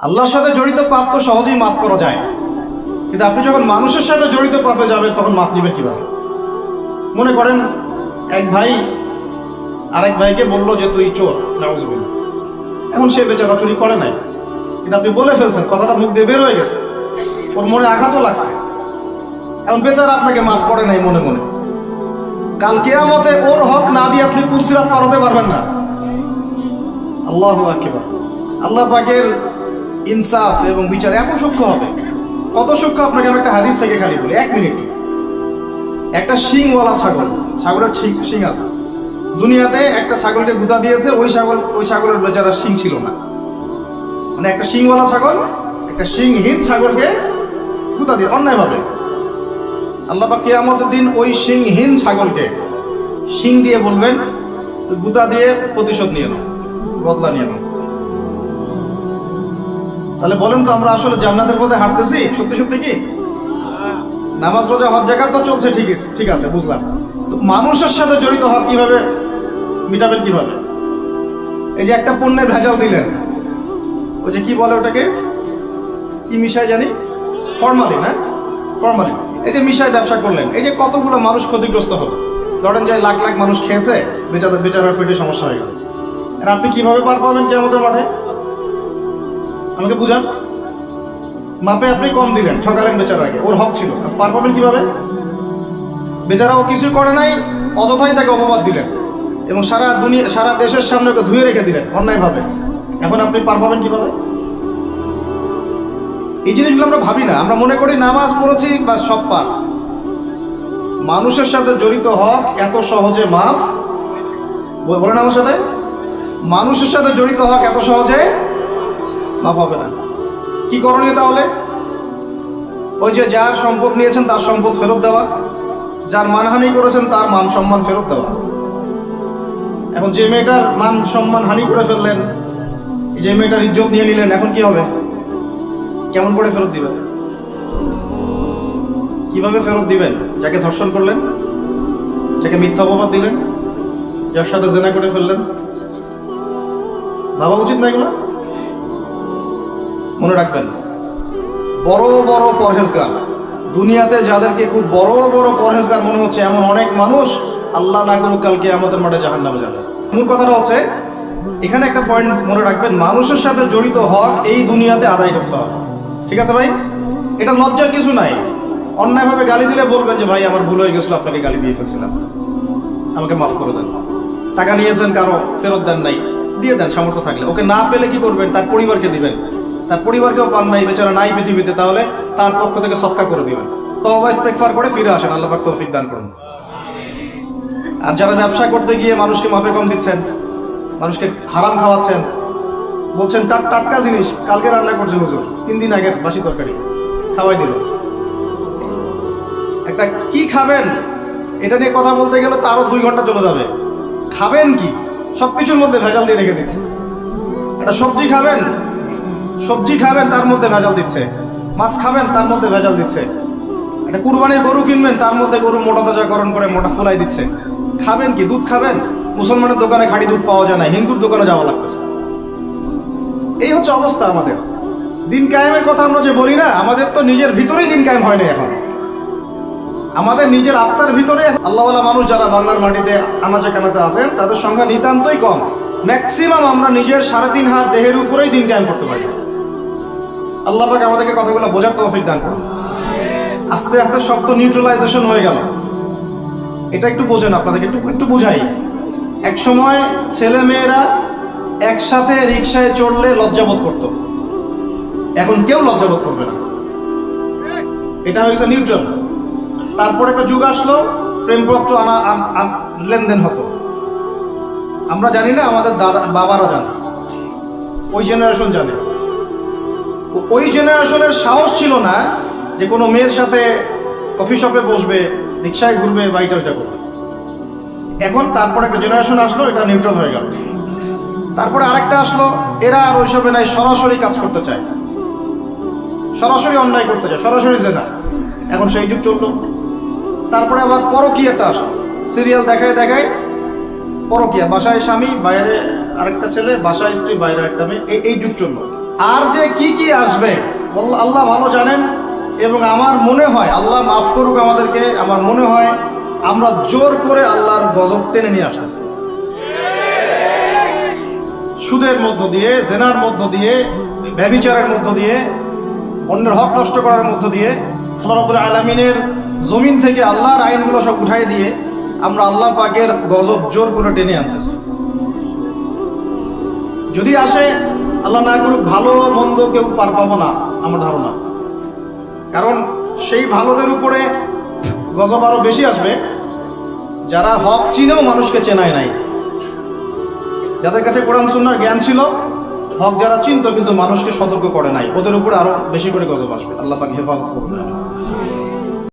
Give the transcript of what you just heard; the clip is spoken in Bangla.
আল্লাহর সাথে জড়িত পাপ তো সহজেই মাফ করা যায়। কিন্তু আপনি যখন মানুষের সাথে জড়িত পাপে যাবেন, তখন মাফ নেবেন কীভাবে? মনে করেন, এক ভাই, আরেক ভাইকে বলল যে, তুই চোর, নাউজুবিল্লাহ। এখন সে বেচারা চুরি করে নাই। কিন্তু আপনি বলে ফেলছেন, কথাটা মুখ দিয়ে বের হয়ে গেছে। ওর মনে আঘাতও লাগছে। এখন বেচারা আপনাকে মাফ করে নাই মনে মনে। কাল কেয়ামতে ওর হক না দিয়ে আপনি পুলসিরাত পার হতে পারবেন না। আল্লাহ আল্লাহ পাকের ইনসাফ এবং বিচার এত সূক্ষ্ম হবে। কত সূক্ষ্ম আপনাকে আমি একটা হাদিস থেকে খালি বলি, এক মিনিট। একটা শিংওয়ালা ছাগল, ছাগলের শিং- শিং আছে। দুনিয়াতে একটা ছাগলকে গুদা দিয়েছে, ওই ছাগল ওই ছাগলের বেচারা শিং ছিল না। মানে একটা শিংওয়ালা ছাগল, একটা শিংহীন ছাগলকে গুদা দিয়ে অন্যায়ভাবে। আল্লাহ পাক কিয়ামতের দিন ওই শিংহীন ছাগলকে শিং দিয়ে বলবেন গুদা দিয়ে প্রতিশোধ নিয়ে নাও, বদলা নিয়ে নাও। তাহলে বলেন তো, আমরা আসলে জান্নাতের পথে হাঁটতেছি? সত্যি সত্যি কি? নামাজ, রোজা, হজ জায়গা তো চলছে ঠিক আছে ঠিক আছে, বুঝলাম। তো মানুষের সাথে জড়িত হক কীভাবে, মিটাবেন কীভাবে? এই যে একটা পণ্যের ভেজাল দিলেন, ওই যে কি বলে ওটাকে? কি মিশায় জানি? ফর্মালিন হ্যাঁ? ফর্মালিন। এই যে মিশায় ব্যবসা করলেন, এই যে কতগুলো মানুষ ক্ষতিগ্রস্ত হলো? ধরেন যে লাখ লাখ মানুষ খেয়েছে, বেচারা, বেচারার পেটে সমস্যা হয়ে গেল। আপনি কীভাবে পার পাবেন কি আমাদের মাঠে? আমাকে বুঝান? মাপে আপনি কম দিলেন, ঠকালেন বেচারাকে। ওর হক ছিল। পার পাবেন কীভাবে? বেচারা ও কিছু করে নাই, অযথাই তাকে অপবাদ দিলেন। এবং সারা দুনিয়া সারা দেশের সামনে ওকে ধুয়ে রেখে দিলেন, অন্যায়ভাবে। এখন আপনি পার পাবেন কীভাবে? এই জিনিসগুলো আমরা ভাবি না। আমরা মনে করি নামাজ পড়েছি বা সব পার। মানুষের সাথে জড়িত হক এত সহজে মাফ? বলেন আমার সাথে। মানুষের সাথে জড়িত হক এত সহজে মাফ হবে না। কি করণীয় তাহলে? ওই যে যার সম্পদ নিয়েছেন তার সম্পদ ফেরত দেওয়া, যার মানহানি করেছেন তার মান সম্মান ফেরত দেওয়া। এখন যে মেয়েটার মান সম্মান হানি করে ফেললেন যে মেয়েটার ইজ্জত নিয়ে নিলেন, এখন কি হবে? কেমন করে ফেরত দিবেন? কীভাবে ফেরত দিবেন? যাকে ধর্ষণ করলেন, যাকে মিথ্যা অপবাদ দিলেন, যার সাথে জেনা করে ফেললেন। ভাবা উচিত না এগুলো? মনে রাখবেন, বড় বড় পরহেজগার। দুনিয়াতে যাদেরকে খুব বড় বড় পরহেজগার মনে হচ্ছে এমন অনেক মানুষ, আল্লাহ না করুক কালকে আমাদের মাঠে জাহান নামে যাবে। মূল কথাটা হচ্ছে, এখানে একটা পয়েন্ট মনে রাখবেন, মানুষের সাথে জড়িত হক এই দুনিয়াতে আদায় করতে হবে। ঠিক আছে ভাই? এটা লজ্জার কিছু নাই। অন্যায়ভাবে গালি দিলে বলবেন যে, ভাই, আমার ভুল হয়ে গেছিল, আপনাকে গালি দিয়ে ফেলছিলাম। আমাকে মাফ করে দেন। টাকা নিয়েছেন কারও, ফেরত দেন নাই। দিয়ে দেন, সামর্থ্য থাকলে। ওকে না পেলে কি করবেন? তার পরিবারকে দিবেন। তার পরিবারকেও পান নাই, বেচারা নাই পৃথিবীতে, তাহলে তার পক্ষ থেকে সৎকা করে দিবেন। তবা ইস্তেকফার করে ফিরে আসেন, আল্লাহ পাক তৌফিক দান করুন। আর যারা ব্যবসা করতে গিয়ে মানুষকে মাপে কম দিচ্ছেন, মানুষকে হারাম খাওয়াচ্ছেন, বলছেন টাট টাটকা জিনিস, কালকে রান্না করছে হুজুর, তিন দিন আগের বাসি তরকারি, খাওয়াই দিল। একটা, কি খাবেন? এটা নিয়ে কথা বলতে গেলে তো আরও দুই ঘণ্টা চলে যাবে। খাবেন কি? সব কিছুর মধ্যে ভেজাল দিয়ে রেখে দিচ্ছে। একটা, সবজি খাবেন? সবজি খাবেন, তার মধ্যে ভেজাল দিচ্ছে। মাছ খাবেন, তার মধ্যে ভেজাল দিচ্ছে। একটা কুরবানির গরু কিনবেন, তার মধ্যে গরু মোটা তাজাকরণ করে মোটা ফুলাই দিচ্ছে। খাবেন কি? দুধ খাবেন? মুসলমানের দোকানে খাঁটি দুধ পাওয়া যায় না, হিন্দুর দোকানে যাওয়া লাগতেছে। এই হচ্ছে অবস্থা আমাদের। দিন কায়েমের কথা আমরা যে বলি না, আমাদের তো নিজের ভিতরেই দিন কায়েম হয় না এখন। আমাদের নিজের আত্মার ভিতরে আল্লাহওয়ালা মানুষ যারা বাংলার মাটিতে আনাচে কানাচে আছেন, তাদের সংখ্যা নিতান্তই কম। ম্যাক্সিমাম আমরা নিজের সাড়ে তিন হাত দেহের উপরেই দিন কায়েম করতে পারি। আল্লাহ পাক আমাদেরকে কথাগুলো বোঝার তৌফিক দান করুন। আস্তে আস্তে সব তো নিউট্রালাইজেশন হয়ে গেল। এটা একটু বোঝেন আপনাদেরকে, একটু একটু বুঝাই। এক সময় ছেলে মেয়েরা একসাথে রিক্সায় চড়লে লজ্জাবোধ করত। এখন কেউ লজ্জাবোধ করবে না। এটা হয়েছে নিউট্রাল তারপর একটা যুগ আসলো, প্রেমপত্র আনা লেনদেন হতো। আমরা জানি না, আমাদের দাদা, বাবারা জানে। ওই জেনারেশন জানে। ওই জেনারেশনের সাহস ছিল না যে কোনো মেয়ের সাথে কফি শপে বসবে, রিক্সায় ঘুরবে বা এটা ওইটা করবে। এখন তারপর একটা জেনারেশন আসলো, এটা নিউট্রাল হয়ে গেল। তারপরে আরেকটা আসলো, এরা আর ওইসবে নাই, সরাসরি কাজ করতে চায়। সরাসরি অন্যায় করতে চায়, সরাসরি জেনা। এখন সেই যুগ চলল। তারপরে আবার পরকীয়াটা আসলো। সিরিয়াল দেখায় দেখায় পরকীয়া, বাসায় স্বামী, বাইরে আরেকটা ছেলে, বাসায় স্ত্রী, বাইরে একটা মেয়ে, এই এই যুগ চলল। আর যে কি কি আসবে? আল্লাহ ভালো জানেন এবং আমার মনে হয়, আল্লাহ মাফ করুক আমাদেরকে, আমার মনে হয় আমরা জোর করে আল্লাহর গজব টেনে নিয়ে আসতেছি। সুদের মধ্য দিয়ে, জেনার মধ্য দিয়ে, ব্যবিচারের মধ্য দিয়ে, অন্যের হক নষ্ট করার মধ্য দিয়ে আল্লাহ রব্বুল আলমিনের জমিন থেকে আল্লাহর আইনগুলো সব উঠাই দিয়ে আমরা আল্লাহ পাকের গজব জোর করে টেনে আনতেছি। যদি আসে আল্লাহ না করুক ভালো মন্দ কেউ পার পাবো না, আমার ধারণা। কারণ সেই ভালোদের উপরে গজব আরও বেশি আসবে, যারা হক চিনেও মানুষকে চেনায় নাই। যাদের কাছে কোরআন সুন্নার জ্ঞান ছিল, হক যারা চিনত কিন্তু মানুষকে সতর্ক করে নাই, ওদের উপরে আরও বেশি করে গজব আসবে। আল্লাহ পাকে হেফাজত করবে